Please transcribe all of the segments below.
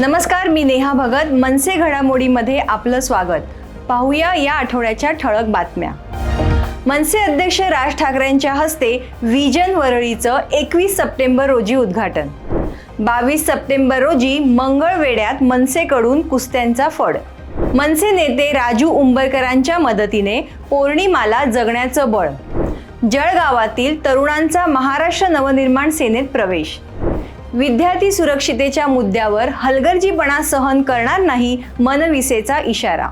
नमस्कार मी नेहा भगत. मनसे घडामोडीमध्ये आपलं स्वागत. पाहूया या आठवड्याच्या ठळक बातम्या. मनसे अध्यक्ष राज ठाकरेंच्या हस्ते विजन वरळीचं एकवीस सप्टेंबर रोजी उद्घाटन. बावीस सप्टेंबर रोजी मंगळवेड्यात मनसेकडून कुस्त्यांचा फड. मनसे नेते राजू उंबरकरांच्या मदतीने पौर्णिमाला जगण्याचं बळ. जळगावातील तरुणांचा महाराष्ट्र नवनिर्माण सेनेत प्रवेश. विद्यार्थी सुरक्षितेच्या मुद्द्यावर हलगर्जीपणा सहन करणार नाही मनविसेचा इशारा.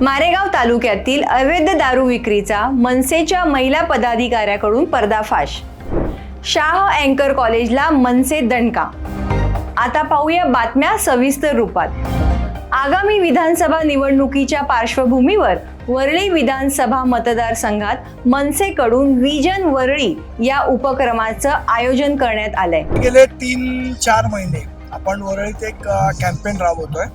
मारेगाव तालुक्यातील अवैध दारू विक्रीचा मनसेच्या महिला पदाधिकाऱ्याकडून पर्दाफाश. शाह अँकर कॉलेजला मनसे दणका. आता पाहूया बातम्या सविस्तर रूपात. आगामी विधानसभा निवडणुकीच्या पार्श्वभूमीवर वरळी विधानसभा मतदारसंघात मनसेकडून विजन वरळी या उपक्रमाचं आयोजन करण्यात आलंय. गेले तीन चार महिने आपण वरळीत एक कॅम्पेन राबवतोय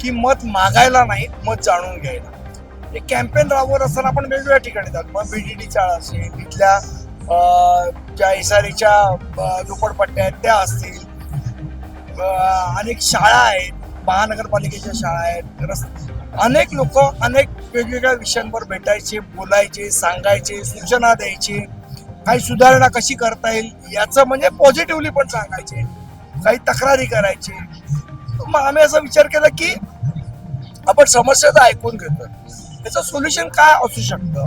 की मत मागायला नाही मत जाणून घ्यायला. म्हणजे हे कॅम्पेन राबवत असताना आपण वेगवेगळ्या ठिकाणी जातो. मग पी डी डी चाळ असेल तिथल्या ज्या एसआरीच्या झोपडपट्ट्या आहेत त्या असतील. अनेक शाळा आहेत महानगरपालिकेच्या शाळा आहेत अनेक लोक अनेक वेगवेगळ्या विषयांवर भेटायचे बोलायचे सांगायचे सूचना द्यायचे. काही सुधारणा कशी करता येईल याचं म्हणजे पॉझिटिव्हली पण सांगायचे. काही तक्रारी करायचे. मग आम्ही असा विचार केला की आपण समस्या तर ऐकून घेतो त्याचं सोल्युशन काय असू शकतं?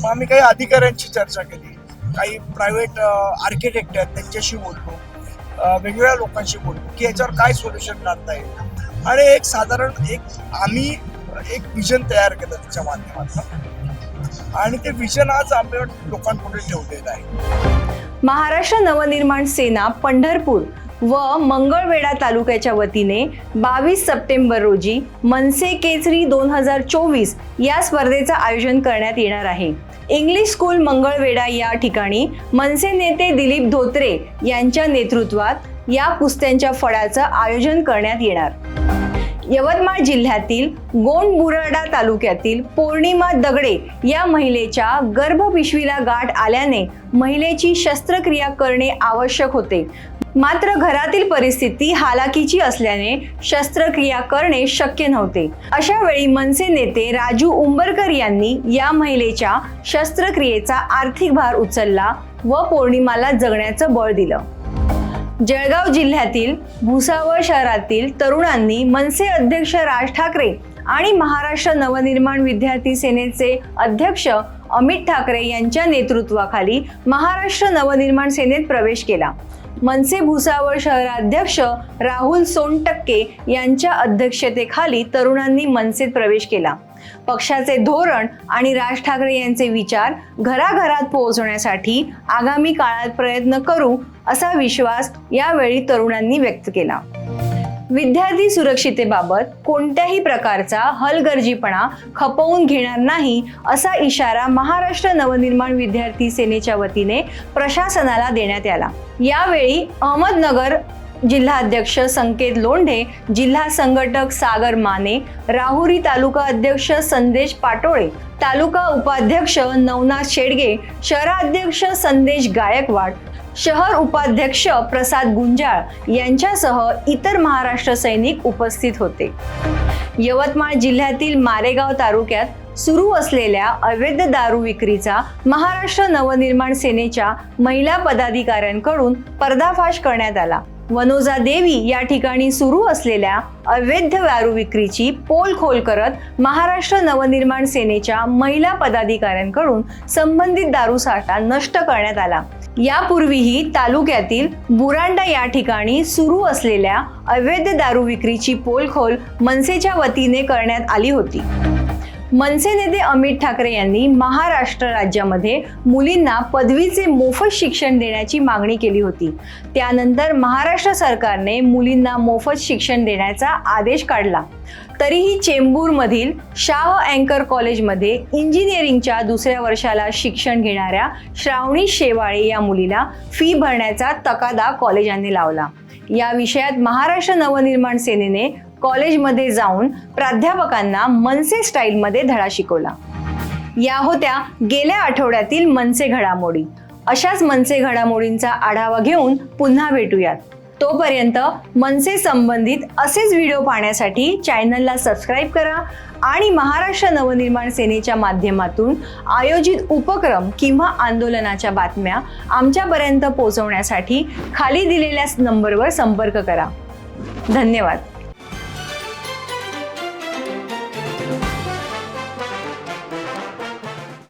मग आम्ही काही अधिकाऱ्यांची चर्चा केली. काही प्रायव्हेट आर्किटेक्ट आहेत त्यांच्याशी बोललो. वेगवेगळ्या लोकांशी बोललो की याच्यावर काय सोल्युशन काढता येईल? आणि एक साधारण एक आम्ही एक विजन तयार केलं त्याच्या माध्यमातून. आणि ते विजन आज आम्ही लोकांपुढे ठेवलेलं आहे. महाराष्ट्र नवनिर्माण सेना पंढरपूर व मंगळवेढा तालुक्याच्या वतीने बावीस सप्टेंबर रोजी मनसे केसरी दोन हजार चोवीस या स्पर्धेचं आयोजन करण्यात येणार आहे. इंग्लिश स्कूल मंगळवेढा या ठिकाणी मनसे नेते दिलीप धोत्रे यांच्या नेतृत्वात या कुस्त्यांच्या फळाचं आयोजन करण्यात येणार. यवतमाळ जिल्ह्यातील गोंडबुराडा तालुक्यातील पौर्णिमा दगडे या महिलेच्या गर्भपिशवीला गाठ आल्याने महिलेची शस्त्रक्रिया करणे आवश्यक होते. मात्र घरातील परिस्थिती हालाकीची असल्याने शस्त्रक्रिया करणे शक्य नव्हते. अशा वेळी मनसे नेते राजू उंबरकर यांनी या महिलेच्या शस्त्रक्रियेचा आर्थिक भार उचलला व पौर्णिमाला जगण्याचं बळ दिलं. जळगाव जिल्ह्यातील भुसावळ शहरातील तरुणांनी मनसे अध्यक्ष राज ठाकरे आणि महाराष्ट्र नवनिर्माण विद्यार्थी सेनेचे अध्यक्ष अमित ठाकरे यांच्या नेतृत्वाखाली महाराष्ट्र नवनिर्माण सेनेत प्रवेश केला. मनसे भुसावळ शहराध्यक्ष राहुल सोनटक्के यांच्या अध्यक्षतेखाली तरुणांनी मनसेत प्रवेश केला. पक्षाचे धोरण आणि राज ठाकरे यांचे विचार घराघरात पोहोचवण्यासाठी आगामी काळात प्रयत्न करू असा विश्वास यावेळी तरुणांनी व्यक्त केला. विद्यार्थी सुरक्षितेबाबत कोणत्याही प्रकारचा हलगर्जीपणा खपवून घेणार नाही असा इशारा महाराष्ट्र नवनिर्माण विद्यार्थी सेनेच्या वतीने प्रशासनाला देण्यात आला. यावेळी अहमदनगर जिल्हाध्यक्ष संकेत लोंढे जिल्हा संघटक सागर माने राहुरी तालुका अध्यक्ष संदेश पाटोळे तालुका उपाध्यक्ष नवनाथ शेडगे शहराध्यक्ष संदेश गायकवाड शहर उपाध्यक्ष प्रसाद गुंजाळ यांच्यासह इतर महाराष्ट्र सैनिक उपस्थित होते. यवतमाळ जिल्ह्यातील मारेगाव तालुक्यात सुरू असलेल्या अवैध दारू विक्रीचा महाराष्ट्र नवनिर्माण सेनेच्या महिला पदाधिकाऱ्यांकडून पर्दाफाश करण्यात आला. वनोजा देवी या ठिकाणी सुरू असलेल्या अवैध दारू विक्रीची पोलखोल करत महाराष्ट्र नवनिर्माण सेनेच्या महिला पदाधिकाऱ्यांकडून संबंधित दारू साठा नष्ट करण्यात आला. यापूर्वीही तालुक्यातील बुरांडा या ठिकाणी सुरू असलेल्या अवैध दारू विक्रीची पोलखोल मनसेच्या वतीने करण्यात आली होती. मनसे नेते अमित ठाकरे यांनी महाराष्ट्र राज्यामध्ये मुलींना पदवीचे मोफत शिक्षण देण्याची मागणी केली होती. त्यानंतर महाराष्ट्र सरकारने मुलींना मोफत शिक्षण देण्याचा आदेश काढला. तरीही चेंबूरमधील शाह अँकर कॉलेजमध्ये इंजिनिअरिंगच्या दुसऱ्या वर्षाला शिक्षण घेणाऱ्या श्रावणी शेवाळे या मुलीला फी भरण्याचा तकादा कॉलेजांनी लावला. या विषयात महाराष्ट्र नवनिर्माण सेनेने कॉलेजमध्ये जाऊन प्राध्यापकांना मनसे स्टाईलमध्ये धडा शिकवला. या होत्या गेल्या आठवड्यातील मनसे घडामोडी. अशाच मनसे घडामोडींचा आढावा घेऊन पुन्हा भेटूयात. तोपर्यंत मनसे संबंधित असेच व्हिडिओ पाहण्यासाठी चॅनलला सबस्क्राईब करा आणि महाराष्ट्र नवनिर्माण सेनेच्या माध्यमातून आयोजित उपक्रम किंवा आंदोलनाच्या बातम्या आमच्यापर्यंत पोहोचवण्यासाठी खाली दिलेल्या नंबरवर संपर्क करा. धन्यवाद.